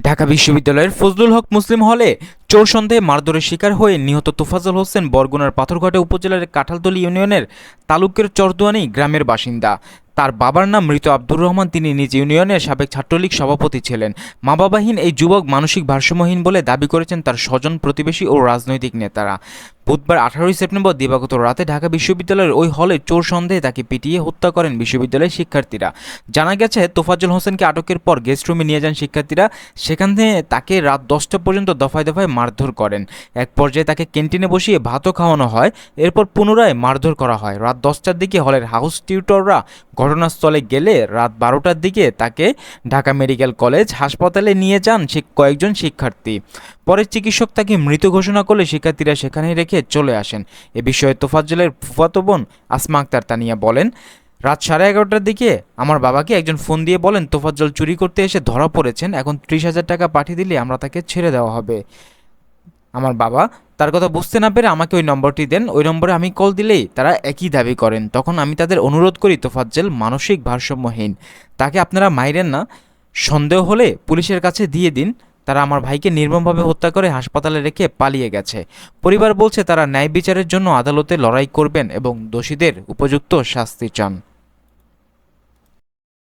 ঢাকা বিশ্ববিদ্যালয়ের ফজলুল হক মুসলিম হলে চোর সন্দেহে মারধরের শিকার হয়ে নিহত তোফাজল হোসেন বরগুনার পাথরঘাটা উপজেলার কাঁঠালতলি ইউনিয়নের তালুকের চরদুয়ানি গ্রামের বাসিন্দা। তার বাবার নাম মৃত আব্দুর রহমান। তিনি নিজ ইউনিয়নের সাবেক ছাত্রলীগ সভাপতি ছিলেন। মা বাবাহীন এই যুবক মানসিক ভারসাম্যহীন বলে দাবি করেছেন তার স্বজন, প্রতিবেশী ও রাজনৈতিক নেতারা। বুধবার আঠারোই সেপ্টেম্বর দিবাগত রাতে ঢাকা বিশ্ববিদ্যালয়ের ওই হলে চোর সন্দেহে তাকে পিটিয়ে হত্যা করেন বিশ্ববিদ্যালয়ের শিক্ষার্থীরা। জানা গেছে, তোফাজ্জল হোসেনকে আটকের পর গেস্ট রুমে নিয়ে যান শিক্ষার্থীরা। সেখানে তাকে রাত দশটা পর্যন্ত দফায় দফায় মারধর করেন। এক পর্যায়ে তাকে ক্যান্টিনে বসিয়ে ভাতও খাওয়ানো হয়। এরপর পুনরায় মারধর করা হয়। রাত দশটার দিকে হলের হাউস টিউটররা ঘটনাস্থলে গেলে রাত বারোটার দিকে তাকে ঢাকা মেডিকেল কলেজ হাসপাতালে নিয়ে যান কয়েকজন শিক্ষার্থী। পরে চিকিৎসক তাকে মৃত ঘোষণা করলে শিক্ষার্থীরা সেখানে রেখে চলে আসেন। এ বিষয়ে তোফাজ্জলের ফুফাতো বোন আসমা আক্তার তানিয়া বলেন, রাত সাড়ে এগারোটার দিকে আমার বাবাকে একজন ফোন দিয়ে বলেন, তোফাজ্জল চুরি করতে এসে ধরা পড়েছেন, এখন ত্রিশ হাজার টাকা পাঠিয়ে দিলে আমরা তাকে ছেড়ে দেওয়া হবে। আমার বাবা তার কথা বুঝতে না পেরে আমাকে ওই নম্বরটি দেন, ওই নম্বরে আমি কল দিলেই তারা একই দাবি করেন। তখন আমি তাদের অনুরোধ করি, তোফাজ্জেল মানসিক ভারসাম্যহীন, তাকে আপনারা মাইরেন না, সন্দেহ হলে পুলিশের কাছে দিয়ে দিন। তারা আমার ভাইকে নির্মমভাবে হত্যা করে হাসপাতালে রেখে পালিয়ে গেছে। পরিবার বলছে তারা ন্যায় বিচারের জন্য আদালতে লড়াই করবেন এবং দোষীদের উপযুক্ত শাস্তি চান।